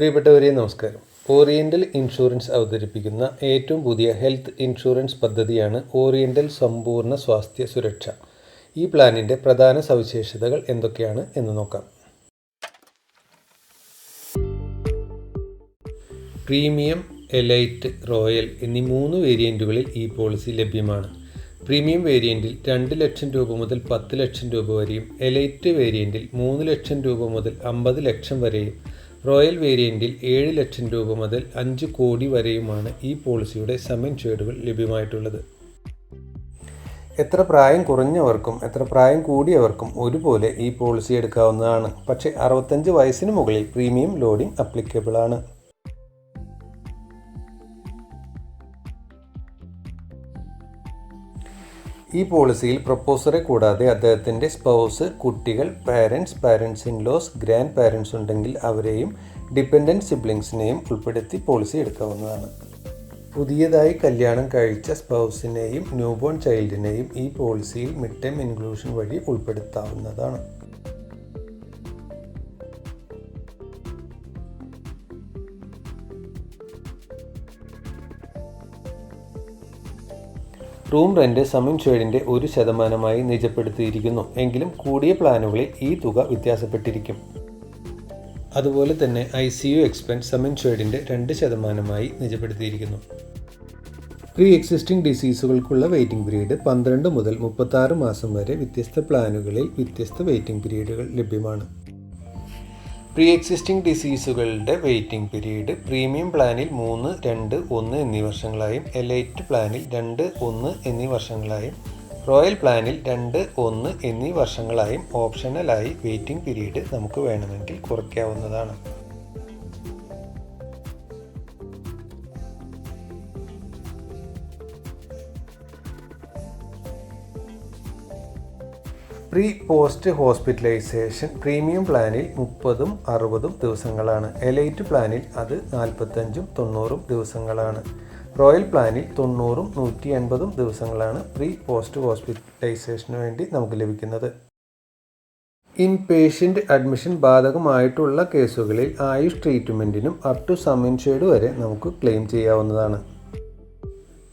പ്രിയപ്പെട്ടവരെ നമസ്കാരം. Oriental insurance അവതരിപ്പിക്കുന്ന ഏറ്റവും പുതിയ ഹെൽത്ത് ഇൻഷുറൻസ് പദ്ധതിയാണ് ഓറിയന്റൽ സമ്പൂർണ സ്വാസ്ഥ്യ സുരക്ഷ. ഈ പ്ലാനിന്റെ പ്രധാന സവിശേഷതകൾ എന്തൊക്കെയാണ് എന്ന് നോക്കാം. പ്രീമിയം എലൈറ്റ് റോയൽ എന്നീ മൂന്ന് വേരിയന്റുകളിൽ ഈ പോളിസി ലഭ്യമാണ്. പ്രീമിയം വേരിയന്റിൽ രണ്ട് ലക്ഷം രൂപ മുതൽ പത്ത് ലക്ഷം രൂപ വരെയും എലൈറ്റ് വേരിയന്റിൽ മൂന്ന് ലക്ഷം രൂപ മുതൽ അമ്പത് ലക്ഷം വരെയും റോയൽ വേരിയന്റിൽ ഏഴ് ലക്ഷം രൂപ മുതൽ അഞ്ച് കോടി വരെയുമാണ് ഈ പോളിസിയുടെ സെമൻ ഇൻഷുർഡുകൾ ലഭ്യമായിട്ടുള്ളത്. എത്ര പ്രായം കുറഞ്ഞവർക്കും എത്ര പ്രായം കൂടിയവർക്കും ഒരുപോലെ ഈ പോളിസി എടുക്കാവുന്നതാണ്. പക്ഷേ അറുപത്തഞ്ച് വയസ്സിന് മുകളിൽ പ്രീമിയം ലോഡിംഗ് അപ്ലിക്കബിൾ ആണ് ഈ പോളിസിയിൽ പ്രപ്പോസറെ കൂടാതെ അദ്ദേഹത്തിന്റെ സ്പൗസ് കുട്ടികൾ parents parents in laws grandparents ഉണ്ടെങ്കിൽ അവരെയും ഡിപ്പെൻഡന്റ് സിബ്ലിങ്സിനെയും ഉൾപ്പെടുത്തി പോളിസി എടുക്കാവുന്നതാണ്. പുതിയതായി കല്യാണം കഴിച്ച സ്പൗസിനെയും ന്യൂബോൺ ചൈൽഡിനെയും ഈ പോളിസിയിൽ മിഡ് ടൈം ഇൻക്ലൂഷൻ വഴി ഉൾപ്പെടുത്താവുന്നതാണ്. റൂം റെന്റ് സം ഷെയ്ഡിന്റെ ഒരു ശതമാനമായി നിജപ്പെടുത്തിയിരിക്കുന്നു. എങ്കിലും കൂടിയ പ്ലാനുകളിൽ ഈ തുക വ്യത്യാസപ്പെട്ടിരിക്കും. അതുപോലെ തന്നെ I C U expense sum ഷെയ്ഡിന്റെ രണ്ട് ശതമാനമായി നിജപ്പെടുത്തിയിരിക്കുന്നു. പ്രീ എക്സിസ്റ്റിംഗ് ഡിസീസുകൾക്കുള്ള വെയിറ്റിംഗ് പീരീഡ് പന്ത്രണ്ട് മുതൽ മുപ്പത്താറ് മാസം വരെ വ്യത്യസ്ത പ്ലാനുകളിൽ വ്യത്യസ്ത വെയിറ്റിംഗ് പീരീഡുകൾ ലഭ്യമാണ്. പ്രീ എക്സിസ്റ്റിംഗ് ഡിസീസുകളുടെ വെയിറ്റിംഗ് പീരീഡ് പ്രീമിയം പ്ലാനിൽ മൂന്ന് രണ്ട് ഒന്ന് എന്നീ വർഷങ്ങളായും എലൈറ്റ് പ്ലാനിൽ രണ്ട് ഒന്ന് എന്നീ വർഷങ്ങളായും റോയൽ പ്ലാനിൽ രണ്ട് ഒന്ന് എന്നീ വർഷങ്ങളായും ഓപ്ഷണലായി വെയിറ്റിംഗ് പീരീഡ് നമുക്ക് വേണമെങ്കിൽ കുറയ്ക്കാവുന്നതാണ്. പ്രീ പോസ്റ്റ് ഹോസ്പിറ്റലൈസേഷൻ പ്രീമിയം പ്ലാനിൽ മുപ്പതും അറുപതും ദിവസങ്ങളാണ്. എലൈറ്റ് പ്ലാനിൽ അത് നാൽപ്പത്തഞ്ചും തൊണ്ണൂറും ദിവസങ്ങളാണ്. റോയൽ പ്ലാനിൽ തൊണ്ണൂറും നൂറ്റി എൺപതും ദിവസങ്ങളാണ് പ്രീ പോസ്റ്റ് ഹോസ്പിറ്റലൈസേഷന് വേണ്ടി നമുക്ക് ലഭിക്കുന്നത്. ഇൻ പേഷ്യന്റ് അഡ്മിഷൻ ബാധകമായിട്ടുള്ള കേസുകളിൽ ആയുഷ് ട്രീറ്റ്മെന്റിനും അപ് ടു സമിൻഷേഡ് വരെ നമുക്ക് ക്ലെയിം ചെയ്യാവുന്നതാണ്.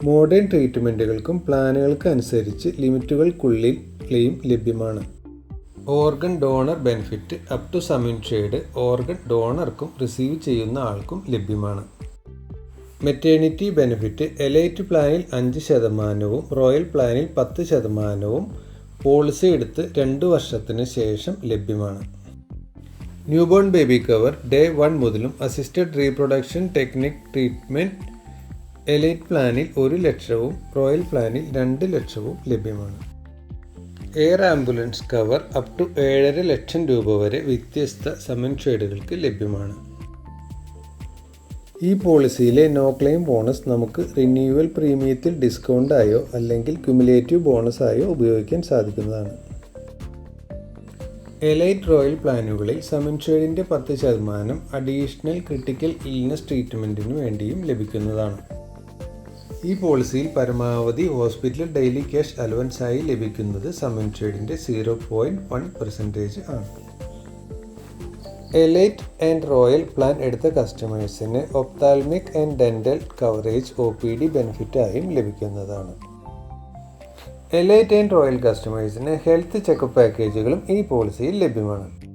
മോഡേൺ ട്രീറ്റ്മെന്റുകൾക്കും പ്ലാനുകൾക്കനുസരിച്ച് ലിമിറ്റുകൾക്കുള്ളിൽ ക്ലെയിം ലഭ്യമാണ്. Organ donor benefit up to sum insured organ ഡോണർക്കും receive ചെയ്യുന്ന ആൾക്കും ലഭ്യമാണ്. മെറ്റേണിറ്റി ബെനിഫിറ്റ് എലൈറ്റ് പ്ലാനിൽ അഞ്ച് ശതമാനവും റോയൽ പ്ലാനിൽ പത്ത് ശതമാനവും പോളിസി എടുത്ത് രണ്ട് വർഷത്തിന് ശേഷം ലഭ്യമാണ്. Newborn baby cover day one മുതലും assisted reproduction technique treatment elite പ്ലാനിൽ ഒരു ലക്ഷവും റോയൽ പ്ലാനിൽ രണ്ട് ലക്ഷവും ലഭ്യമാണ്. Air ambulance cover up to ഏഴര ലക്ഷം രൂപ വരെ വ്യത്യസ്ത സമൻ ഷെയ്ഡുകൾക്ക് ലഭ്യമാണ്. ഈ പോളിസിയിലെ നോ ക്ലെയിം ബോണസ് നമുക്ക് റിന്യൂവൽ പ്രീമിയത്തിൽ ഡിസ്കൗണ്ടായോ അല്ലെങ്കിൽ ക്യുമുലേറ്റീവ് ബോണസ് ആയോ ഉപയോഗിക്കാൻ സാധിക്കുന്നതാണ്. എലൈറ്റ് റോയൽ പ്ലാനുകളിൽ സമൻഷേഡിന്റെ പത്ത് ശതമാനം അഡീഷണൽ ക്രിട്ടിക്കൽ ഇൽനസ് ട്രീറ്റ്മെന്റിന് വേണ്ടിയും ലഭിക്കുന്നതാണ്. ഈ പോളിസിയിൽ പരമാവധി ഹോസ്പിറ്റൽ ഡെയിലി ക്യാഷ് അലവൻസായി ലഭിക്കുന്നത് സമിൻഷേഡിന്റെ സീറോ പോയിന്റ് വൺ പെർസെന്റേജ് ആണ്. എലൈറ്റ് ആൻഡ് റോയൽ പ്ലാൻ എടുത്ത കസ്റ്റമേഴ്സിന് ophthalmic and dental coverage O P D ബെനിഫിറ്റായും ലഭിക്കുന്നതാണ്. എലൈറ്റ് ആൻഡ് റോയൽ കസ്റ്റമേഴ്സിന് ഹെൽത്ത് ചെക്കപ്പ് പാക്കേജുകളും ഈ പോളിസിയിൽ ലഭ്യമാണ്.